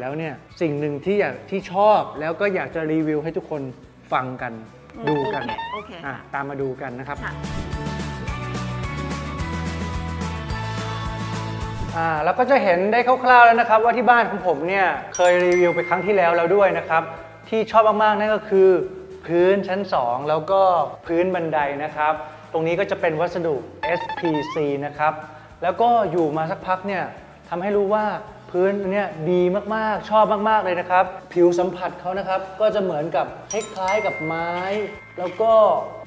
แล้วเนี่ยสิ่งหนึ่งที่อยากที่ชอบแล้วก็อยากจะรีวิวให้ทุกคนฟังกันอืมดูกันโอเคโอเคอะค่ะตามมาดูกันนะครับค่ะอ่าแล้วก็จะเห็นได้คร่าวๆแล้วนะครับ ว่าที่บ้านของผมเนี่ยเคยรีวิวไปครั้งที่แล้วแล้วด้วยนะครับ ที่ชอบมากๆนั่นก็คือ พื้นชั้น 2 แล้วก็พื้นบันไดนะครับ ตรงนี้ก็จะเป็นวัสดุ SPC นะครับแล้วก็อยู่มาสักพักเนี่ยทำให้รู้ว่า พื้นเนี่ยดีมากๆ ชอบมากๆเลยนะครับ ผิวสัมผัสเขานะครับ ก็จะเหมือนกับคล้ายๆกับไม้ แล้วก็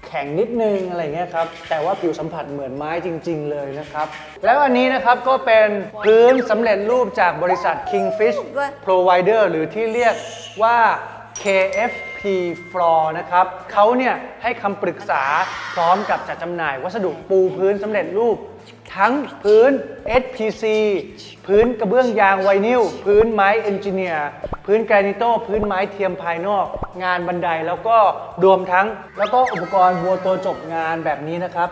แข็งนิดนึงอะไรเงี้ยครับ แต่ว่าผิวสัมผัสเหมือนไม้จริง ๆ เลยนะครับ แล้วอันนี้นะครับก็เป็นพื้นสำเร็จรูปจากบริษัท Kingfish ด้วย Provider หรือที่เรียกว่า KFP Floor นะครับเขาเนี่ยให้คำปรึกษาพร้อมกับจัดจำหน่ายวัสดุปูพื้นสำเร็จรูป ทั้งพื้น SPC พื้นกระเบื้องยางไวนิลพื้นไม้เอนจิเนียร์พื้นแกรนิโตพื้นไม้เทียมภายนอก งานบันไดแล้วก็รวมทั้ง แล้วก็อุปกรณ์บัวตัวจบงานแบบนี้นะครับ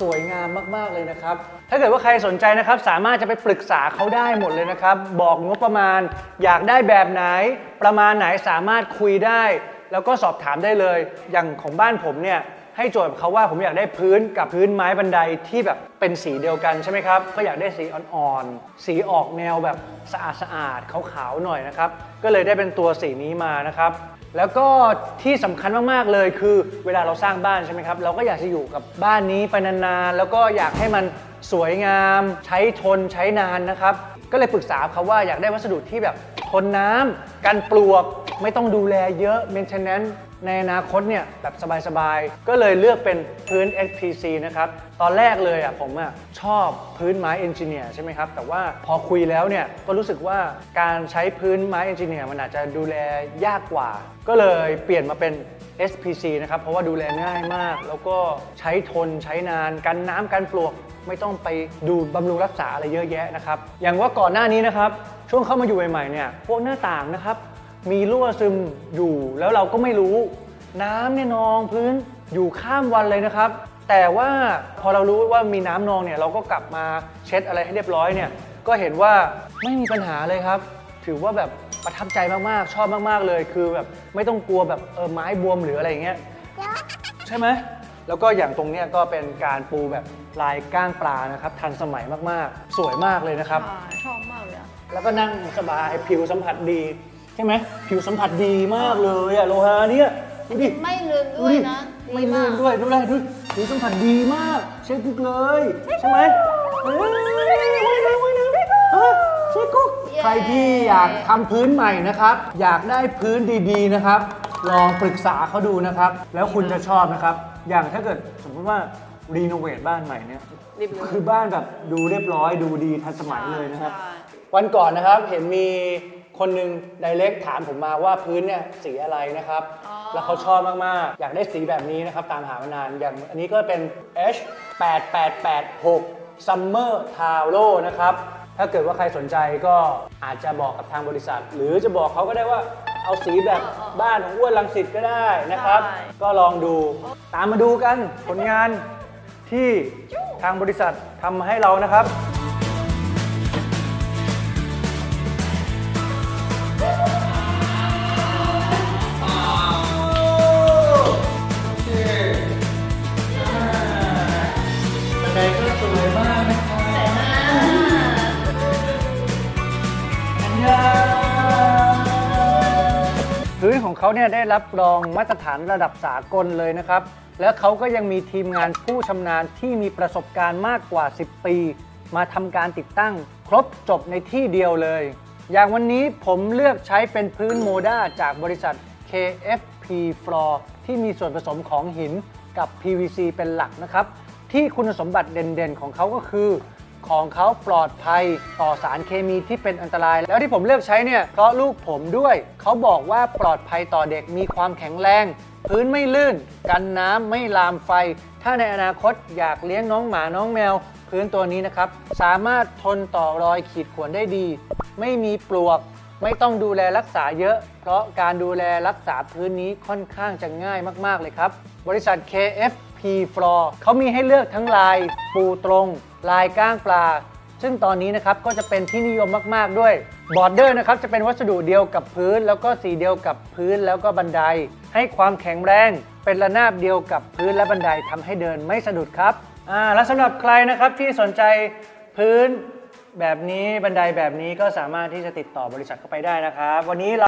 สวยงามมากๆเลยนะครับ ถ้าเกิดว่าใครสนใจนะครับ สามารถจะไปปรึกษาเขาได้หมดเลยนะครับ บอกงบประมาณ อยากได้แบบไหน ประมาณไหนสามารถคุยได้ แล้วก็สอบถามได้เลย อย่างของบ้านผมเนี่ยให้โจทย์เขาว่าผมอยากได้พื้นกับพื้นไม้บันไดที่แบบเป็นสีเดียวกันใช่ไหมครับ ก็อยากได้สีอ่อนๆ สีออกแนวแบบสะอาดๆขาวๆหน่อยนะครับ ก็เลยได้เป็นตัวสีนี้มานะครับ แล้วก็ที่สำคัญมากๆเลยคือเวลาเราสร้างบ้านใช่ไหมครับ เราก็อยากจะอยู่กับบ้านนี้ไปนานๆ แล้วก็อยากให้มันสวยงาม ใช้ทนใช้นานนะครับ ก็เลยปรึกษาเขาว่าอยากได้วัสดุที่แบบทนน้ำกันปลวก ไม่ต้องดูแลเยอะ maintenance ในอนาคตเนี่ยแบบสบายๆ ก็เลยเลือกเป็นพื้น SPC นะครับ ตอนแรกเลยอะผมอะชอบพื้นไม้เอนจิเนียร์ใช่ไหมครับ แต่ว่าพอคุยแล้วเนี่ยก็รู้สึกว่าการใช้พื้นไม้เอนจิเนียร์มันอาจจะดูแลยากกว่า ก็เลยเปลี่ยนมาเป็น SPC นะครับ เพราะว่าดูแลง่ายมาก แล้วก็ใช้ทนใช้นานกันน้ำกันปลวกไม่ต้องไปดูบำรุงรักษาอะไรเยอะแยะนะครับ อย่างว่าก่อนหน้านี้นะครับ ช่วงเข้ามาอยู่ใหม่ๆเนี่ย พวกหน้าต่างนะครับ มีรั่วซึมอยู่แล้วเราก็ไม่รู้ น้ำเนี่ยนองพื้นอยู่ข้ามวันเลยนะครับ แต่ว่าพอเรารู้ว่ามีน้ำนองเนี่ยเราก็กลับมาเช็ดอะไรให้เรียบร้อยเนี่ยก็เห็นว่าไม่มีปัญหาเลยครับ ถือว่าแบบประทับใจมากๆ ชอบมากๆเลย คือแบบไม่ต้องกลัวแบบเออไม้บวมหรืออะไรอย่างเงี้ยใช่ไหมแล้วก็อย่างตรงเนี้ยก็เป็นการปูแบบลายก้างปลานะครับ ทันสมัยมากๆ สวยมากเลยนะครับอ่าชอบมากเลยอะแล้วก็นั่งสบายผิวสัมผัสดี ใช่ไหมผิวสัมผัสดีมากเลยอะโลหะเนี่ยดูดิไม่ลื่นดูด้วยดินะไม่ดีาลื่กนด้วยดูแลดูผิวสัมผัสดีมาก เช็คกุ๊กเลย ใช่ไหมเฮ้ยเฮ้ยเช็คกุ๊กใครที่อยากทำพื้นใหม่นะครับ อยากได้พื้นดีๆนะครับ ลองปรึกษาเขาดูนะครับ แล้วคุณจะชอบนะครับ อย่างถ้าเกิดสมมติว่ารีโนเวทบ้านใหม่เนี่ยรีบเลยคือบ้านแบบดูเรียบร้อยดูดีทันสมัยเลยนะครับใช่ วันก่อนนะครับเห็นมีคนหนึ่งไดเ c กถามผมมาว่าพื้นเนี่ยสีอะไรนะครับ อ๋อ แล้วเขาชอบมาก ๆ อยากได้สีแบบนี้นะครับ ตามหามานาน อย่างอันนี้ก็เป็น H 8 8 8 6 Summer t a l o นะครับ ถ้าเกิดว่าใครสนใจก็อาจจะบอกกับทางบริษัท หรือจะบอกเขาก็ได้ว่าเอาสีแบบบ้านของอ้วนลังสิตก็ได้นะครับก็ลองดูตามมาดูกันผลงานที่ทางบริษัททำมาให้เรานะครับ พื้นของเขาเนี่ยได้รับรองมาตรฐานระดับสากลเลยนะครับ แล้วเขาก็ยังมีทีมงานผู้ชำนาญที่มีประสบการณ์มากกว่า 10 ปี มาทำการติดตั้ง ครบจบในที่เดียวเลย อย่างวันนี้ผมเลือกใช้เป็นพื้นโมด้าจากบริษัท KFP Floor ที่มีส่วนผสมของหินกับ PVC เป็นหลักนะครับ ที่คุณสมบัติเด่นๆ ของเขาก็คือ ของเขาปลอดภัยต่อสารเคมีที่เป็นอันตราย แล้วที่ผมเลือกใช้เนี่ยเพราะลูกผมด้วย เขาบอกว่าปลอดภัยต่อเด็กมีความแข็งแรง พื้นไม่ลื่น กันน้ำไม่ลามไฟ ถ้าในอนาคตอยากเลี้ยงน้องหมาน้องแมว พื้นตัวนี้นะครับ สามารถทนต่อรอยขีดข่วนได้ดี ไม่มีปลวก ไม่ต้องดูแลรักษาเยอะ เพราะการดูแลรักษาพื้นนี้ค่อนข้างจะง่ายมาก ๆเลยครับ บริษัท KFP Floor เขามีให้เลือกทั้งลายปูตรง ลายก้างปลา ซึ่งตอนนี้นะครับก็จะเป็นที่นิยมมากๆด้วยบอร์เดอร์นะครับจะเป็นวัสดุเดียวกับพื้น แล้วก็สีเดียวกับพื้นแล้วก็บันได ให้ความแข็งแรง เป็นระนาบเดียวกับพื้นและบันไดทำให้เดินไม่สะดุดครับอ่าและสำหรับใครนะครับที่สนใจพื้นแบบนี้บันไดแบบนี้ก็สามารถที่จะติดต่อบริษัทเข้าไปได้นะครับ วันนี้เรา